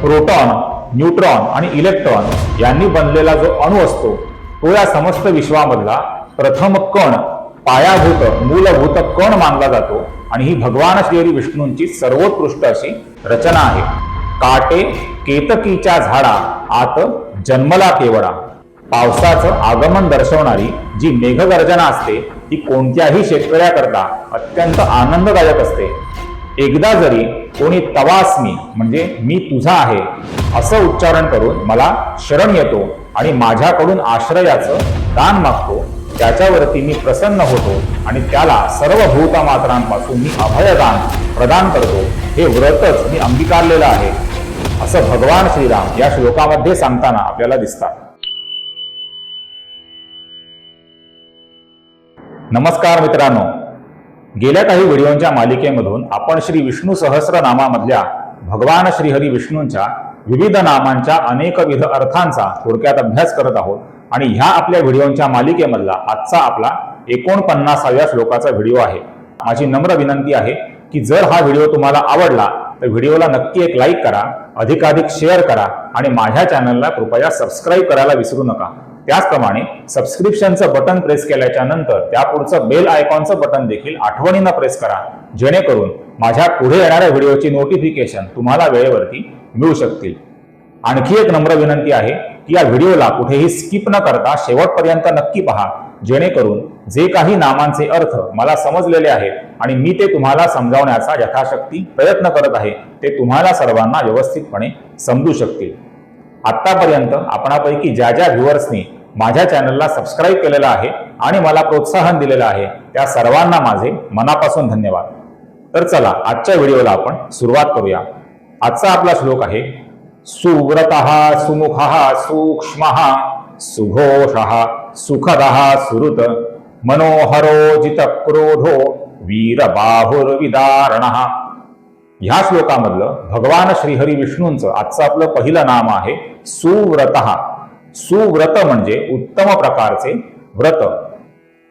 Proton neutron आणि electron यांनी बनलेला जो अणू असतो तो या समस्त विश्वामधला प्रथम कण पायाभूत मूलभूत कण मानला जातो आणि ही भगवान श्रीहरी विष्णूंची सर्वोत्कृष्ट अशी रचना आहे. काटे केतकीच्या झाडा आत जन्मला केवडा. पावसाचं आगमन दर्शवणारी जी मेघगर्जना असते ती कोणत्याही शेतकऱ्याकरता अत्यंत आनंददायक असते. एकदा जरी कोणी तवास्मी म्हणजे मी तुझा आहे असं उच्चारण करून मला शरण येतो आणि माझ्याकडून आश्रयाचं दान मागतो. त्याच्यावरती मी प्रसन्न होतो आणि त्याला सर्व भूतमात्रांपासून मी अभयदान प्रदान करतो. हे व्रतच मी अंगीकारलेलं आहे. असं भगवान श्रीराम या श्लोकामध्ये सांगताना आपल्याला दिसतात. नमस्कार मित्रांनो. गेल्या काही व्हिडिओंच्या मालिकेमधून आपण श्री विष्णू सहस्रनामामधल्या भगवान श्रीहरी विष्णूंच्या विविध नामांच्या अनेकविध अर्थांचा थोडक्यात अभ्यास करत आहोत. आणि ह्या आपल्या व्हिडिओंच्या मालिकेमधला आजचा आपला एकोणपन्नासाव्या श्लोकाचा व्हिडिओ आहे. माझी नम्र विनंती आहे की जर हा व्हिडिओ तुम्हाला आवडला तर व्हिडिओला नक्की एक लाईक करा अधिकाधिक शेअर करा आणि माझ्या चॅनलला कृपया सबस्क्राईब करायला विसरू नका. त्याचप्रमाणे सबस्क्रिप्शनचं बटन प्रेस केल्याच्यानंतर त्यापुढचं बेल आयकॉनचं बटन देखील आठवणीनं प्रेस करा. जेणेकरून माझ्या पुढे येणाऱ्या व्हिडिओची नोटिफिकेशन तुम्हाला वेळेवरती मिळू शकतील. आणखी एक नम्र विनंती आहे की या व्हिडिओला कुठेही स्किप न करता शेवटपर्यंत नक्की पहा. जेणेकरून जे काही नामांचे अर्थ मला समजलेले आहेत आणि मी ते तुम्हाला समजावण्याचा यथाशक्ती प्रयत्न करत आहे ते तुम्हाला सर्वांना व्यवस्थितपणे समजू शकतील. आतापर्यंत आपणापैकी ज्या ज्या व्ह्युअर्सनी माझ्या चॅनलला सबस्क्राईब केलेलं आहे आणि मला प्रोत्साहन दिलेलं आहे त्या सर्वांना माझे मनापासून धन्यवाद. तर चला आजच्या व्हिडिओला आपण सुरुवात करूया. आजचा आपला श्लोक आहे सुव्रत सुमुख सूक्ष्म सुघोष सुखद सुहृत मनोहरोजित क्रोधो वीरबाहुर्विदारण. ह्या श्लोकामधलं भगवान श्रीहरी विष्णूंचं आजचं आपलं पहिलं नाम आहे सुव्रत. सुव्रत म्हणजे उत्तम प्रकारचे व्रत.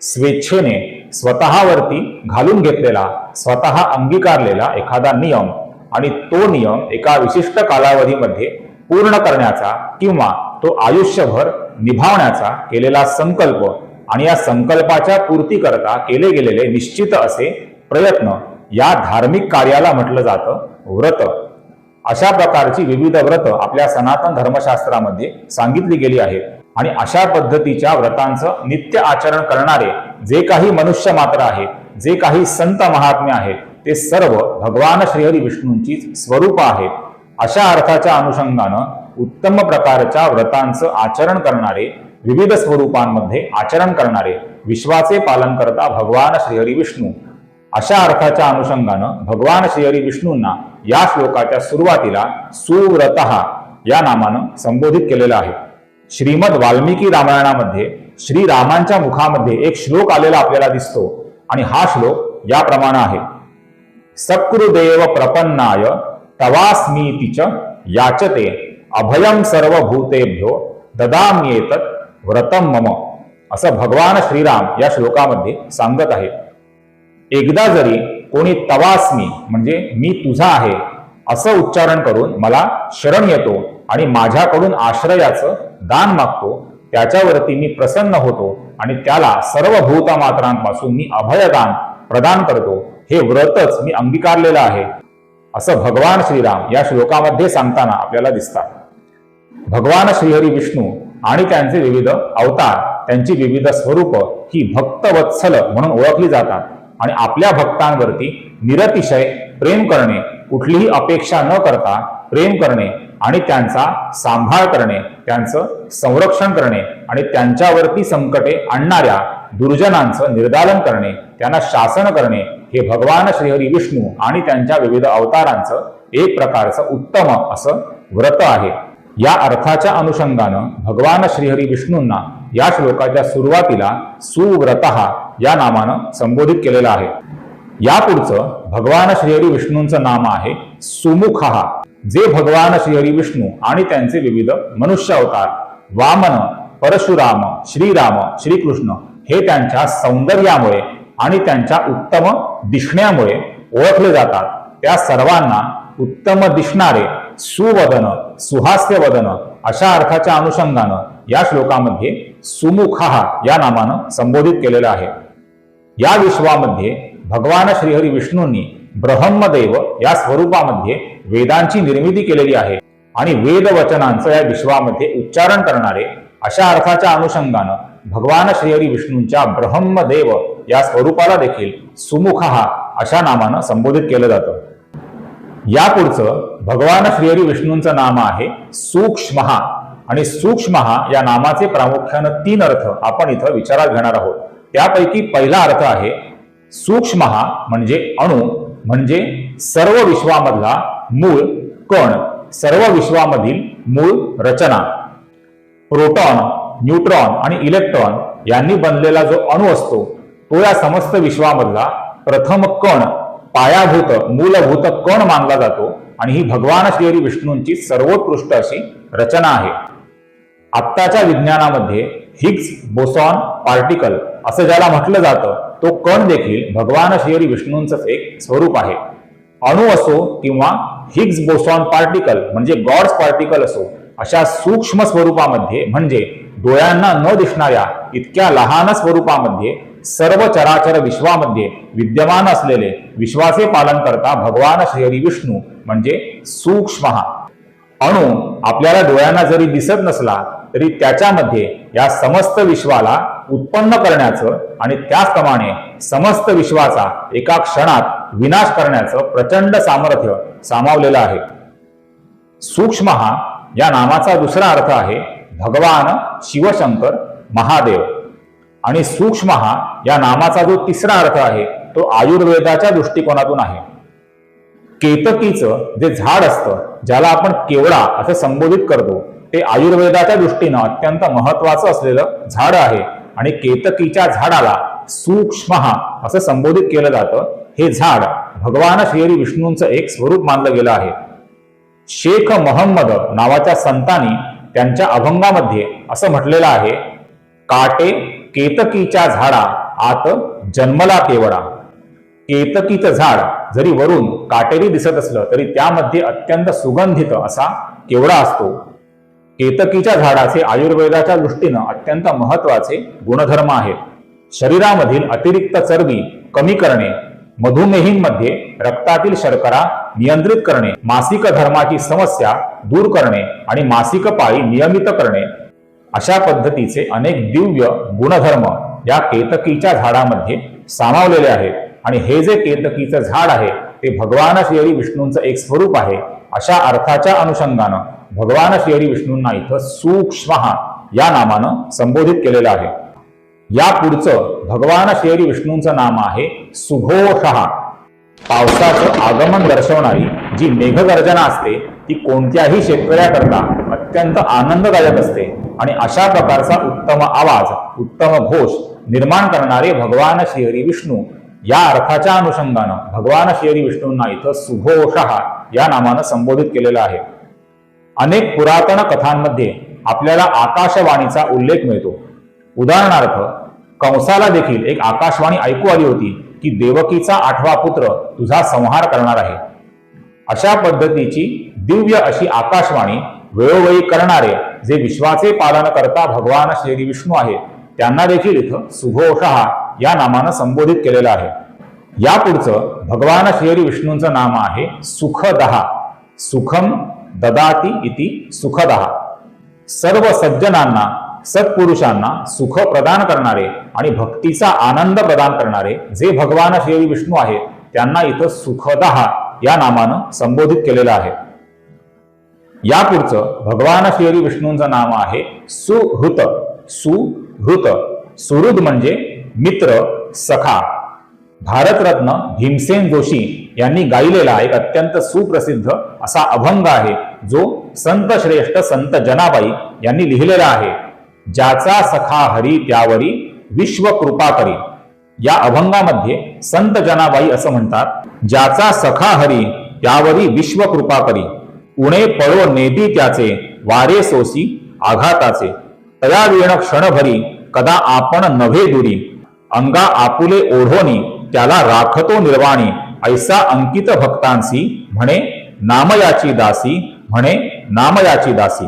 स्वेच्छेने स्वतःवरती घालून घेतलेला स्वतः अंगीकारलेला एखादा नियम आणि तो नियम एका विशिष्ट कालावधीमध्ये पूर्ण करण्याचा किंवा तो आयुष्यभर निभावण्याचा केलेला संकल्प आणि या संकल्पाच्या पूर्तीकरता केले गेलेले निश्चित असे प्रयत्न या धार्मिक कार्याला म्हटलं जातं व्रत. अशा प्रकारची विविध व्रत आपल्या सनातन धर्मशास्त्रामध्ये सांगितली गेली आहेत. आणि अशा पद्धतीच्या व्रतांचं नित्य आचरण करणारे जे काही मनुष्य मात्र आहेत जे काही संत महात्मे आहेत ते सर्व भगवान श्रीहरी विष्णूंची स्वरूप आहेत. अशा अर्थाच्या अनुषंगानं उत्तम प्रकारच्या व्रतांचं आचरण करणारे विविध स्वरूपांमध्ये आचरण करणारे विश्वाचे पालन करता भगवान श्रीहरी विष्णू अशा अर्थाच्या अनुषंगानं भगवान श्रीहरी विष्णूंना या श्लोकाच्या सुरुवातीला सुव्रत या नामानं संबोधित केलेलं आहे. श्रीमद वाल्मिकी रामायणामध्ये श्रीरामांच्या मुखामध्ये एक श्लोक आलेला आपल्याला दिसतो आणि हा श्लोक याप्रमाणे आहे. सकृदेव प्रपन्नाय तवास्मीती च याचते अभयम सर्वभूतेभ्यो ददाम्येतत् व्रतम मम असं भगवान श्रीराम या श्लोकामध्ये सांगत आहे. एकदा जरी कोणी तवासमी म्हणजे मी तुझा आहे असं उच्चारण करून मला शरण येतो आणि माझ्याकडून आश्रयाचं दान मागतो त्याच्यावरती मी प्रसन्न होतो आणि त्याला सर्व भूतमात्रांपासून मी अभयदान प्रदान करतो. हे व्रतच मी अंगीकारलेलं आहे. असं भगवान श्रीराम या श्लोकामध्ये सांगताना आपल्याला दिसतात. भगवान श्रीहरी विष्णू आणि त्यांचे विविध अवतार त्यांची विविध स्वरूप ही भक्तवत्सल म्हणून ओळखली जातात. आणि आपल्या भक्तांवरती निरतिशय प्रेम करणे कुठलीही अपेक्षा न करता प्रेम करणे आणि त्यांचा सांभाळ करणे त्यांचं संरक्षण करणे आणि त्यांच्यावरती संकटे आणणाऱ्या दुर्जनांचं निर्दालन करणे त्यांना शासन करणे हे भगवान श्रीहरी विष्णू आणि त्यांच्या विविध अवतारांचं एक प्रकारचं उत्तम असं व्रत आहे. या अर्थाच्या अनुषंगानं भगवान श्रीहरी विष्णूंना या श्लोकाच्या सुरुवातीला सुव्रत या नामानं संबोधित केलेलं आहे. यापुढचं भगवान श्रीहरी विष्णूंचं नाम आहे सुमुख जे भगवान श्रीहरी विष्णू आणि त्यांचे विविध मनुष्य अवतार वामन परशुराम श्रीराम श्रीकृष्ण हे त्यांच्या सौंदर्यामुळे आणि त्यांच्या उत्तम दिसण्यामुळे ओळखले जातात. त्या सर्वांना उत्तम दिसणारे सुवदन सुहास्य वदन अशा अर्थाच्या अनुषंगानं या श्लोकामध्ये सुमुखा या नामानं संबोधित केलेलं आहे. या विश्वामध्ये भगवान श्रीहरी विष्णूंनी ब्रह्मदेव या स्वरूपामध्ये वेदांची निर्मिती केलेली आहे आणि वेद वचनांचं या विश्वामध्ये उच्चारण करणारे अशा अर्थाच्या अनुषंगानं भगवान श्रीहरी विष्णूंच्या ब्रह्मदेव या स्वरूपाला देखील सुमुखहा अशा नामानं संबोधित केलं जातं. यापुढचं भगवान श्रीहरी विष्णूंचं नाम आहे सूक्ष्म. आणि सूक्ष्म या नामाचे प्रामुख्यानं तीन अर्थ आपण इथं विचारात घेणार आहोत. त्यापैकी पहिला अर्थ आहे सूक्ष्म म्हणजे अणु म्हणजे सर्व विश्वामधला मूळ कण सर्व विश्वामधील मूळ रचना. प्रोटॉन न्यूट्रॉन आणि इलेक्ट्रॉन यांनी बनलेला जो अणु असतो तो या समस्त विश्वामधला प्रथम कण पायाभूत मूलभूत कण मानला जातो आणि ही भगवान श्री विष्णूंची सर्वोत्कृष्ट अशी रचना आहे. आत्ताच्या विज्ञानामध्ये हिग्स बोसॉन पार्टिकल असं ज्याला म्हटलं जातं तो कण देखील भगवान श्री विष्णूंचंच एक स्वरूप आहे. अणु असो किंवा हिग्स बोसॉन पार्टिकल म्हणजे गॉड्स पार्टिकल असो अशा सूक्ष्म स्वरूपामध्ये म्हणजे डोळ्यांना न दिसणाऱ्या इतक्या लहान स्वरूपामध्ये सर्व चराचर विश्वामध्ये विद्यमान असलेले विश्वाचे पालन करता भगवान श्रीहरी विष्णू म्हणजे सूक्ष्म. अणु आपल्याला डोळ्यांना जरी दिसत नसला तरी त्याच्यामध्ये या समस्त विश्वाला उत्पन्न करण्याचं आणि त्याचप्रमाणे समस्त विश्वाचा एका क्षणात विनाश करण्याचं प्रचंड सामर्थ्य सामावलेलं आहे. सूक्ष्म या नामाचा दुसरा अर्थ आहे भगवान शिवशंकर महादेव. आणि सूक्ष्म या नामाचा जो तिसरा अर्थ आहे तो आयुर्वेदाच्या दृष्टिकोनातून आहे. केतकीचं जे झाड असतं ज्याला आपण केवडा असं संबोधित करतो ते आयुर्वेदाच्या दृष्टीनं अत्यंत महत्वाचं असलेलं झाड आहे. आणि केतकीच्या झाडाला सूक्ष्म असं संबोधित केलं जातं. हे झाड भगवान श्रीहरी विष्णूंचं एक स्वरूप मानलं गेलं आहे. शेख महम्मद नावाच्या संतांनी त्यांच्या अभंगामध्ये असं म्हटलेलं आहे काटे केतकीच्या झाडा आत जन्मला केवडा. केतकीचं झाड जरी वरून काटेरी दिसत असलं तरी त्यामध्ये अत्यंत सुगंधित असा केवडा असतो. केतकीच्या झाडाचे आयुर्वेदाच्या दृष्टीनं अत्यंत महत्त्वाचे गुणधर्म आहेत. शरीरामधील अतिरिक्त चरबी कमी करणे मधुमेहींमध्ये रक्तातील शर्करा नियंत्रित करणे मासिक धर्माची समस्या दूर करणे आणि मासिक पाळी नियमित करणे अशा पद्धतीचे अनेक दिव्य गुणधर्म या केतकीच्या झाडामध्ये सामावलेले आहेत. आणि हे जे केतकीचं झाड आहे ते भगवान श्रीहरी विष्णूंचं एक स्वरूप आहे. अशा अर्थाच्या अनुषंगानं भगवान श्रीहरी विष्णूंना इथं सूक्ष्म या नामानं संबोधित केलेलं आहे. या पुढचं भगवान श्रीहरी विष्णूंचं नाम आहे सुघोषहा पावसाचं आगमन दर्शवणारी जी मेघगर्जना असते ती कोणत्याही शेतकऱ्याकरता अत्यंत आनंददायक असते. आणि अशा प्रकारचा उत्तम आवाज उत्तम घोष निर्माण करणारे भगवान श्रीहरी विष्णू या अर्थाच्या अनुषंगानं भगवान श्री विष्णूंना इथं सुघोषहा या नामानं संबोधित केलेलं आहे. अनेक पुरातन कथांमध्ये आपल्याला आकाशवाणीचा उल्लेख मिळतो. उदाहरणार्थ कंसाला देखील एक आकाशवाणी ऐकू आली होती की देवकीचा आठवा पुत्र तुझा संहार करणार आहे. अशा पद्धतीची दिव्य अशी आकाशवाणी वेळोवेळी करणारे जे विश्वाचे पालन करता भगवान श्री विष्णू आहेत त्यांना देखील इथं सुघोषहा या नामानं संबोधित केलेलं आहे. या पुढचं भगवान श्रीहरी विष्णूंचं नाम आहे सुखदहा. सुखम ददाती इति सुखदहा. सर्व सज्जनांना सत्पुरुषांना सुख प्रदान करणारे आणि भक्तीचा आनंद प्रदान करणारे जे भगवान श्री विष्णू आहेत त्यांना इथं सुखदहा या नामानं संबोधित केलेलं आहे. यापुढचं भगवान श्रीहरी विष्णूंचं नाम आहे सुहृत. सुहृत. सुहृद म्हणजे मित्र सखा. भारतरत्न भीमसेन जोशी यांनी गायलेला एक अत्यंत सुप्रसिद्ध असा अभंग आहे जो संत श्रेष्ठ संत जनाबाई यांनी लिहिलेला आहे. ज्याचा सखा हरी त्यावरी विश्व कृपा करी. या अभंगामध्ये संत जनाबाई असं म्हणतात ज्याचा सखा हरी त्यावरी विश्व कृपा करी. उणे पळो नेदी त्याचे वारे सोसी आघाताचे. तया वेण क्षणभरी कदा आपण नव्हे दुरी. अंगा आपुले ओढोनी त्याला राखतो निर्वाणी ऐसा अंकित भक्तांसी म्हणे नामयाची दासी म्हणे नामयाची दासी.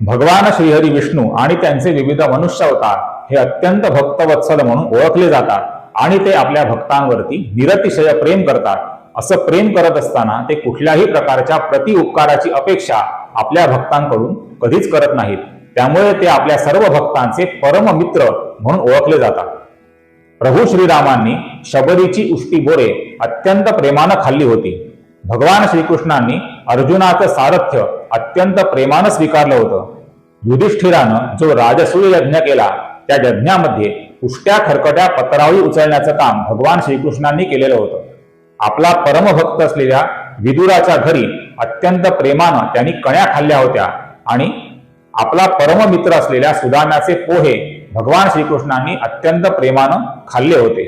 भगवान श्रीहरी विष्णू आणि त्यांचे विविध मनुष्य अवतार हे अत्यंत भक्तवत्सल म्हणून ओळखले जातात आणि ते आपल्या भक्तांवरती निरतिशय प्रेम करतात. असं प्रेम करत असताना ते कुठल्याही प्रकारच्या प्रतिउपकाराची अपेक्षा आपल्या भक्तांकडून कधीच करत नाहीत. त्यामुळे ते आपल्या सर्व भक्तांचे परम मित्र म्हणून ओळखले जातात. प्रभू श्रीरामांनी शबरीची उष्टी बोरे अत्यंत प्रेमानं खाल्ली होती. भगवान श्रीकृष्णांनी अर्जुनाचं सारथ्य अत्यंत प्रेमानं स्वीकारलं होतं. युधिष्ठिरानं जो राजसूय यज्ञ केला त्या यज्ञामध्ये उष्ट्या खरकट्या पत्रावळी उचलण्याचं काम भगवान श्रीकृष्णांनी केलेलं होतं. आपला परमभक्त असलेल्या विदुराच्या घरी अत्यंत प्रेमानं त्यांनी कण्या खाल्ल्या होत्या आणि आपला परममित्र असलेल्या सुदाम्याचे पोहे भगवान श्रीकृष्णांनी अत्यंत प्रेमानं खाल्ले होते.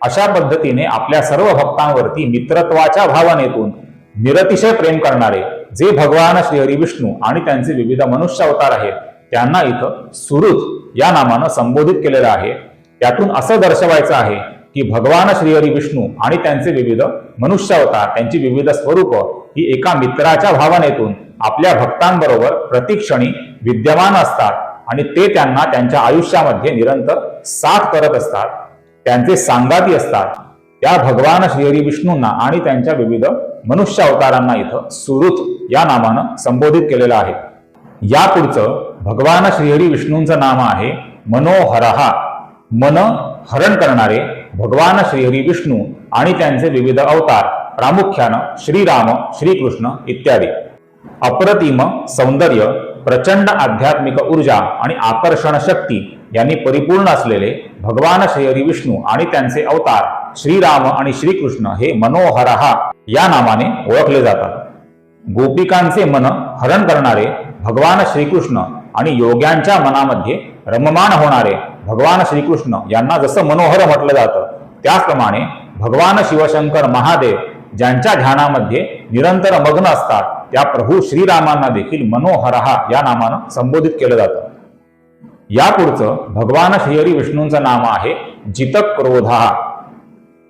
अशा पद्धतीने आपल्या सर्व भक्तांवरती मित्रत्वाच्या भावनेतून निरतिशय प्रेम करणारे जे भगवान श्रीहरी विष्णू आणि त्यांचे विविध मनुष्य अवतार आहेत त्यांना इथं सुरुत या नामानं संबोधित केलेलं आहे. त्यातून असं दर्शवायचं आहे की भगवान श्रीहरी विष्णू आणि त्यांचे विविध मनुष्य अवतार त्यांची विविध स्वरूप ही एका मित्राच्या भावनेतून आपल्या भक्तांबरोबर प्रतिक्षणी विद्यमान असतात. आणि ते त्यांना त्यांच्या आयुष्यामध्ये निरंतर साथ करत असतात त्यांचे सांगाती असतात. त्या भगवान श्रीहरी विष्णूंना आणि त्यांच्या विविध मनुष्य अवतारांना इथं सुरुत या नामानं संबोधित केलेलं आहे. या पुढचं भगवान श्रीहरी विष्णूंचं नाम आहे मनोहरहा. मन हरण करणारे भगवान श्रीहरी विष्णू आणि त्यांचे विविध अवतार प्रामुख्यानं श्रीराम श्रीकृष्ण इत्यादी. अप्रतिम सौंदर्य प्रचंड आध्यात्मिक ऊर्जा आणि आकर्षण शक्ती यांनी परिपूर्ण असलेले भगवान श्रीहरी विष्णू आणि त्यांचे अवतार श्रीराम आणि श्रीकृष्ण हे मनोहरहा या नामाने ओळखले जातात. गोपिकांचे मन हरण करणारे भगवान श्रीकृष्ण आणि योग्यांच्या मनामध्ये रममान होणारे भगवान श्रीकृष्ण यांना जसं मनोहर म्हटलं जातं त्याचप्रमाणे भगवान शिवशंकर महादेव ज्यांच्या ध्यानामध्ये निरंतर मग्न असतात त्या प्रभू श्रीरामांना देखील मनोहरहा या नामानं संबोधित केलं जातं. यापुढचं भगवान श्रीहरी विष्णूंचं नाम आहे जितक क्रोधा.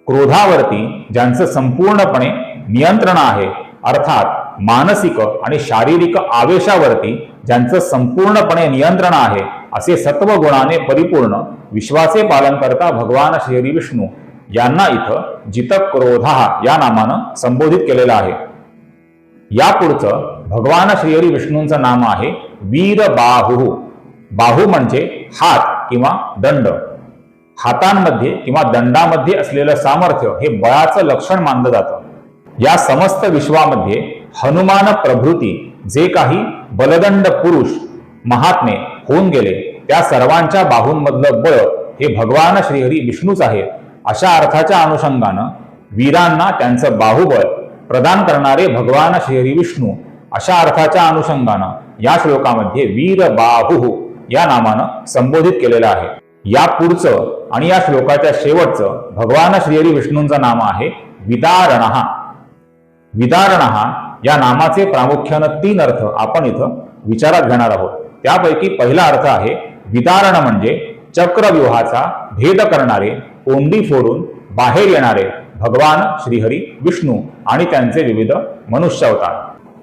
क्रोधावरती ज्यांचं संपूर्णपणे नियंत्रण आहे अर्थात मानसिक आणि शारीरिक आवेशावरती ज्यांचं संपूर्णपणे नियंत्रण आहे असे सत्वगुणाने परिपूर्ण विश्वाचे पालन करता भगवान श्रीहरी विष्णू यांना इथं जितक क्रोधा या नामानं संबोधित केलेलं आहे. यापुढचं भगवान श्रीहरी विष्णूंचं नाम आहे वीर बाहू बाहू म्हणजे हात किंवा दंड. हातांमध्ये किंवा दंडामध्ये असलेलं सामर्थ्य हे बळाचं लक्षण मानलं जातं. या समस्त विश्वामध्ये हनुमान प्रभृती जे काही बलदंड पुरुष महात्मे होऊन गेले त्या सर्वांच्या बाहूंमधलं बळ हे भगवान श्रीहरी विष्णूच आहे. अशा अर्थाच्या अनुषंगानं वीरांना त्यांचं बाहुबल प्रदान करणारे भगवान श्रीहरी विष्णू अशा अर्थाच्या अनुषंगानं या श्लोकामध्ये वीर बाहू या नामानं संबोधित केलेलं आहे. या पुढचं आणि या श्लोकाच्या शेवटचं भगवान श्रीहरी विष्णूंचं नाम आहे विदारणहा विदारणहा या नामाचे प्रामुख्यानं तीन अर्थ आपण इथं विचारात घेणार आहोत. त्यापैकी पहिला अर्थ आहे विदारण म्हणजे चक्रव्यूहाचा भेद करणारे कोंडी फोडून बाहेर येणारे भगवान श्रीहरी विष्णू आणि त्यांचे विविध मनुष्य अवतार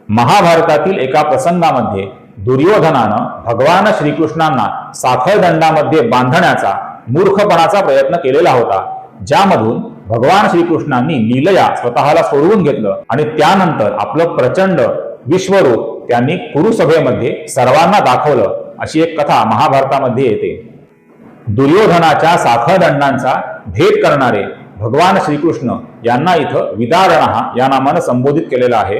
महाभारतातील एका प्रसंगामध्ये दुर्योधनानं भगवान श्रीकृष्णांना साखळदंडामध्ये बांधण्याचा मूर्खपणाचा प्रयत्न केलेला होता ज्यामधून भगवान श्रीकृष्णांनी लीलया स्वतःला सोडवून घेतलं आणि त्यानंतर आपलं प्रचंड विश्वरूप त्यांनी कुरुसभेमध्ये सर्वांना दाखवलं अशी एक कथा महाभारतामध्ये येते. दुर्योधनाच्या साखळदंडांचा भेद करणारे भगवान श्रीकृष्ण यांना इथं विदारणहा या नामानं संबोधित केलेलं आहे.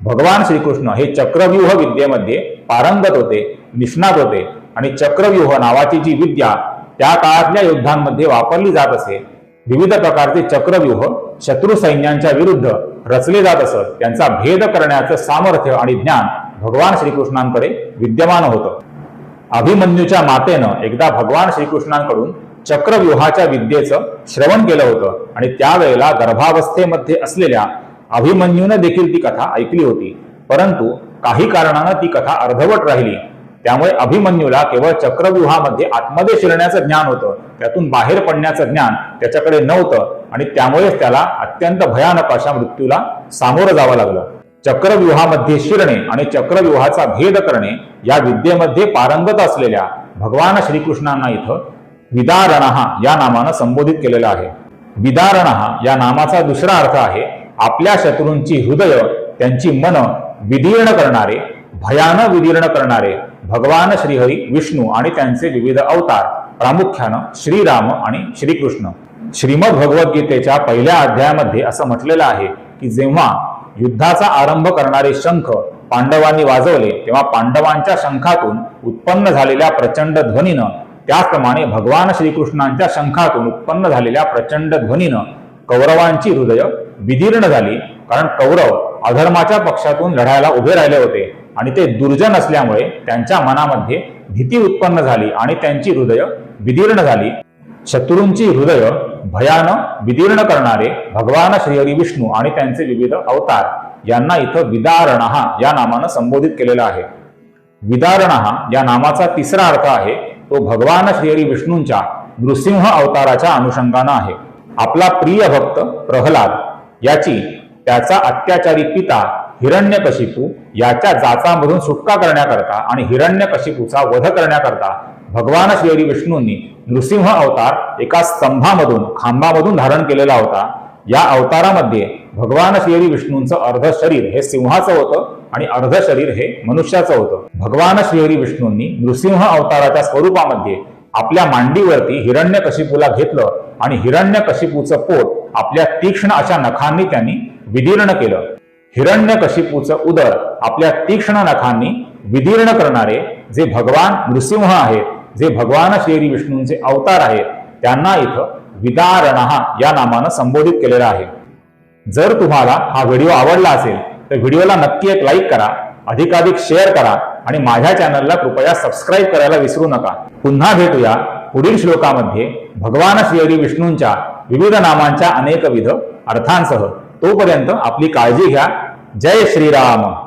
भगवान श्रीकृष्ण हे चक्रव्यूह विद्येमध्ये पारंगत होते निष्णात होते आणि चक्रव्यूह नावाची जी विद्या त्या काळातल्या युद्धांमध्ये वापरली जात असे विविध प्रकारचे चक्रव्यूह शत्रू सैन्यांच्या विरुद्ध रचले जात असत त्यांचा भेद करण्याचं सामर्थ्य आणि ज्ञान भगवान श्रीकृष्णांकडे विद्यमान होतं. अभिमन्यूच्या मातेनं एकदा भगवान श्रीकृष्णांकडून चक्रव्यूहाच्या विद्येचं श्रवण केलं होतं. आणि त्यावेळेला गर्भावस्थेमध्ये असलेल्या अभिमन्यूनं देखील ती कथा ऐकली होती. परंतु काही कारणानं ती कथा अर्धवट राहिली. त्यामुळे अभिमन्यूला केवळ चक्रव्यूहामध्ये आतमध्ये शिरण्याचं ज्ञान होतं. त्यातून बाहेर पडण्याचं ज्ञान त्याच्याकडे नव्हतं. आणि त्यामुळेच त्याला अत्यंत भयानक अशा मृत्यूला सामोरं जावं लागलं. चक्रव्यूहामध्ये शिरणे आणि चक्रव्यूहाचा भेद करणे या विद्येमध्ये पारंगत असलेल्या भगवान श्रीकृष्णांना इथं विदारणहा या नामानं संबोधित केलेलं आहे. विदारणहा या नामाचा दुसरा अर्थ आहे आपल्या शत्रूंची हृदय त्यांची मन विदीर्ण करणारे भयानं विदीर्ण करणारे भगवान श्रीहरी विष्णू आणि त्यांचे विविध अवतार प्रामुख्यानं श्रीराम आणि श्रीकृष्ण. श्रीमद भगवद्गीतेच्या पहिल्या अध्यायामध्ये असं म्हटलेलं आहे की जेव्हा युद्धाचा आरंभ करणारे शंख पांडवांनी वाजवले तेव्हा पांडवांच्या शंखातून उत्पन्न झालेल्या प्रचंड ध्वनीनं त्याचप्रमाणे भगवान श्रीकृष्णांच्या शंखातून उत्पन्न झालेल्या प्रचंड ध्वनीनं कौरवांची हृदय विदीर्ण झाली. कारण कौरव अधर्माच्या पक्षातून लढायला उभे राहिले होते आणि ते दुर्जन असल्यामुळे त्यांच्या मनामध्ये भीती उत्पन्न झाली आणि त्यांची हृदय विदीर्ण झाली. शत्रूंची हृदय भयानं विदीर्ण करणारे भगवान श्रीहरी विष्णू आणि त्यांचे विविध अवतार यांना इथं विदारणहा या नामानं संबोधित केलेलं आहे. विदारणहा या नामाचा तिसरा अर्थ आहे तो भगवान श्रीहरी विष्णूंच्या नृसिंह अवताराच्या अनुषंगानं आहे. आपला प्रिय भक्त प्रहलाद याची त्याचा अत्याचारी पिता हिरण्यकशिपू याच्या जाचामधून सुटका करण्याकरता आणि हिरण्यकशिपूचा वध करण्याकरता भगवान श्रीहरी विष्णूंनी नृसिंह अवतार एका स्तंभामधून खांबामधून धारण केलेला होता. या अवतारामध्ये भगवान श्री विष्णूंचं अर्ध शरीर हे सिंहाचं होतं आणि अर्ध शरीर हे मनुष्याचं होतं. भगवान श्रीहरी विष्णूंनी नृसिंह अवताराच्या स्वरूपामध्ये आपल्या मांडीवरती हिरण्यकशिपूला घेतलं आणि हिरण्यकशिपूचं पोट आपल्या तीक्ष्ण अशा नखांनी त्यांनी विदीर्ण केलं. हिरण्यकशिपूचं उदर आपल्या तीक्ष्ण नखांनी विदीर्ण करणारे जे भगवान नृसिंह आहेत जे भगवान श्री विष्णूंचे अवतार आहेत त्यांना इथं विदारणहा या नामानं संबोधित केलेलं आहे. जर तुम्हाला हा व्हिडिओ आवडला असेल तर व्हिडिओला नक्की एक लाईक करा अधिकाधिक शेअर करा आणि माझ्या चॅनलला कृपया सबस्क्राईब करायला विसरू नका. पुन्हा भेटूया पुढील श्लोकामध्ये भगवान श्रीहरी विष्णूंच्या विविध नामांच्या अनेकविध अर्थांसह. तोपर्यंत आपली काळजी घ्या. जय श्रीराम.